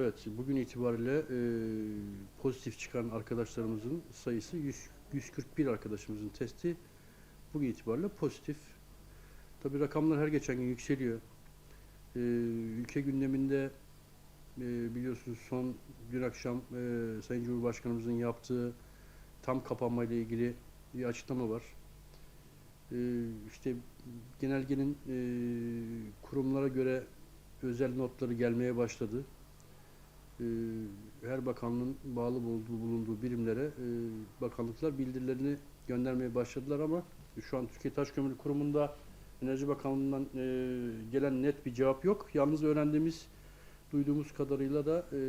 Evet, bugün itibariyle e, pozitif çıkan arkadaşlarımızın sayısı 100, 141 arkadaşımızın testi bugün itibariyle pozitif. Tabi rakamlar her geçen gün yükseliyor. E, ülke gündeminde e, biliyorsunuz son dün akşam e, Sayın Cumhurbaşkanımızın yaptığı tam kapanma ile ilgili bir açıklama var. E, işte genelgenin e, kurumlara göre özel notları gelmeye başladı. Ee, her bakanlığın bağlı bulunduğu, bulunduğu birimlere e, bakanlıklar bildirilerini göndermeye başladılar ama şu an Türkiye Taş Kömürü Kurumu'nda Enerji Bakanlığı'ndan e, gelen net bir cevap yok. Yalnız öğrendiğimiz, duyduğumuz kadarıyla da e,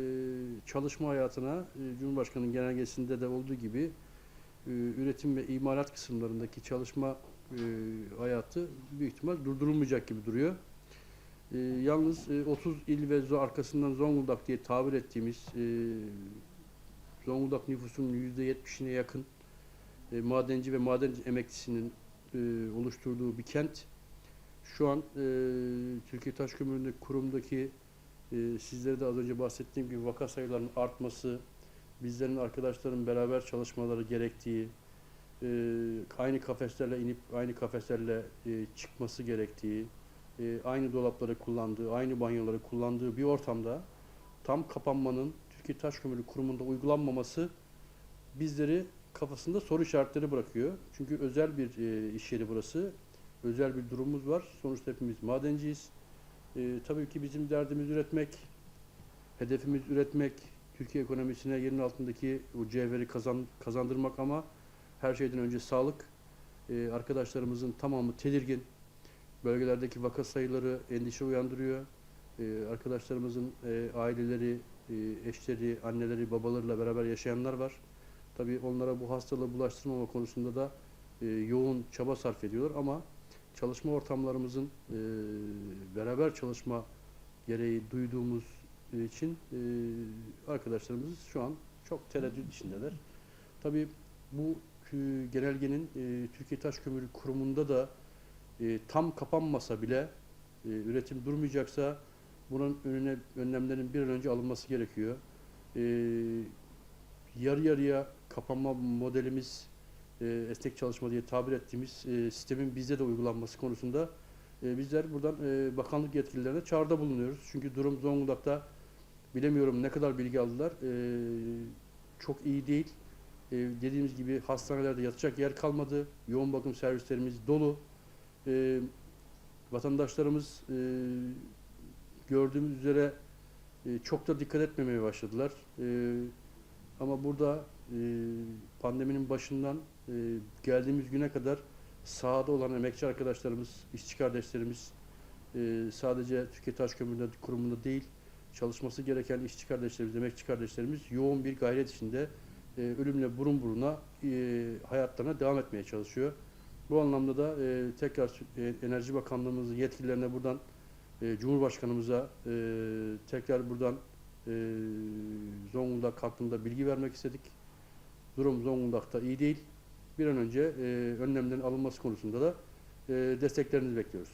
çalışma hayatına e, Cumhurbaşkanı'nın genelgesinde de olduğu gibi e, üretim ve imalat kısımlarındaki çalışma e, hayatı büyük ihtimal durdurulmayacak gibi duruyor. E, yalnız e, 30 il ve arkasından Zonguldak diye tabir ettiğimiz e, Zonguldak nüfusunun %70'ine yakın e, madenci ve maden emeklisinin e, oluşturduğu bir kent. Şu an e, Türkiye Taş Kömürü'ndeki kurumdaki e, sizlere de az önce bahsettiğim gibi vaka sayılarının artması, bizlerin arkadaşların beraber çalışmaları gerektiği, e, aynı kafeslerle inip aynı kafeslerle e, çıkması gerektiği, e, aynı dolapları kullandığı, aynı banyoları kullandığı bir ortamda tam kapanmanın Türkiye Taş Kömürü Kurumu'nda uygulanmaması bizleri kafasında soru işaretleri bırakıyor. Çünkü özel bir e, iş yeri burası. Özel bir durumumuz var. Sonuçta hepimiz madenciyiz. E, tabii ki bizim derdimiz üretmek, hedefimiz üretmek, Türkiye ekonomisine yerin altındaki o cevheri kazan, kazandırmak ama her şeyden önce sağlık. E, arkadaşlarımızın tamamı tedirgin. Bölgelerdeki vaka sayıları endişe uyandırıyor. Ee, arkadaşlarımızın e, aileleri, e, eşleri, anneleri, babalarıyla beraber yaşayanlar var. Tabii onlara bu hastalığı bulaştırmama konusunda da e, yoğun çaba sarf ediyorlar ama çalışma ortamlarımızın e, beraber çalışma gereği duyduğumuz için e, arkadaşlarımız şu an çok tereddüt içindeler. Tabii bu e, genelgenin e, Türkiye Taş Kömürü Kurumu'nda da e, tam kapanmasa bile e, üretim durmayacaksa bunun önüne önlemlerin bir an önce alınması gerekiyor. E, yarı yarıya kapanma modelimiz e, esnek çalışma diye tabir ettiğimiz e, sistemin bizde de uygulanması konusunda e, bizler buradan e, bakanlık yetkililerine çağrıda bulunuyoruz. Çünkü durum Zonguldak'ta bilemiyorum ne kadar bilgi aldılar. E, çok iyi değil. E, dediğimiz gibi hastanelerde yatacak yer kalmadı. Yoğun bakım servislerimiz dolu e, vatandaşlarımız e, gördüğümüz üzere e, çok da dikkat etmemeye başladılar. E, ama burada e, pandeminin başından e, geldiğimiz güne kadar sahada olan emekçi arkadaşlarımız, işçi kardeşlerimiz e, sadece Türkiye Taş Kömürü Kurumu'nda değil, çalışması gereken işçi kardeşlerimiz, emekçi kardeşlerimiz yoğun bir gayret içinde e, ölümle burun buruna e, hayatlarına devam etmeye çalışıyor. Bu anlamda da e, tekrar e, Enerji Bakanlığımızın yetkililerine buradan e, Cumhurbaşkanımıza e, tekrar buradan e, Zonguldak hakkında bilgi vermek istedik. Durum Zonguldak'ta iyi değil. Bir an önce e, önlemlerin alınması konusunda da e, desteklerinizi bekliyoruz.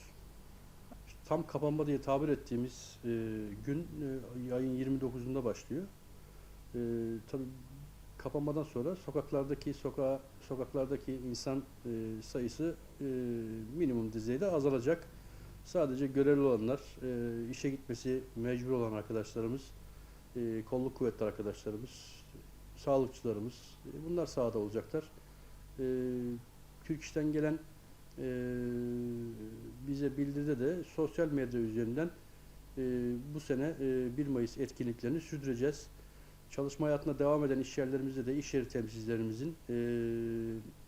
Tam kapanma diye tabir ettiğimiz e, gün e, ayın 29'unda başlıyor. E, tabii kapanmadan sonra sokaklardaki sokağa sokaklardaki insan e, sayısı e, minimum düzeyde azalacak. Sadece görevli olanlar, e, işe gitmesi mecbur olan arkadaşlarımız, e, kolluk kuvvetli arkadaşlarımız, sağlıkçılarımız e, bunlar sahada olacaklar. E, Türk İş'ten gelen e, bize bildirde de sosyal medya üzerinden e, bu sene e, 1 Mayıs etkinliklerini sürdüreceğiz. Çalışma hayatına devam eden iş yerlerimizde de iş yeri temsilcilerimizin e,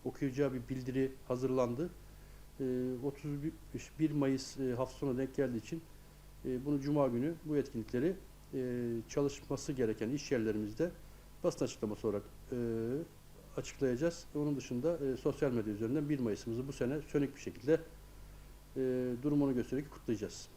okuyacağı bir bildiri hazırlandı. E, 31 Mayıs e, hafta denk geldiği için e, bunu Cuma günü bu etkinlikleri e, çalışması gereken iş yerlerimizde basın açıklaması olarak e, açıklayacağız. Onun dışında e, sosyal medya üzerinden 1 Mayıs'ımızı bu sene sönük bir şekilde e, durumunu göstererek kutlayacağız.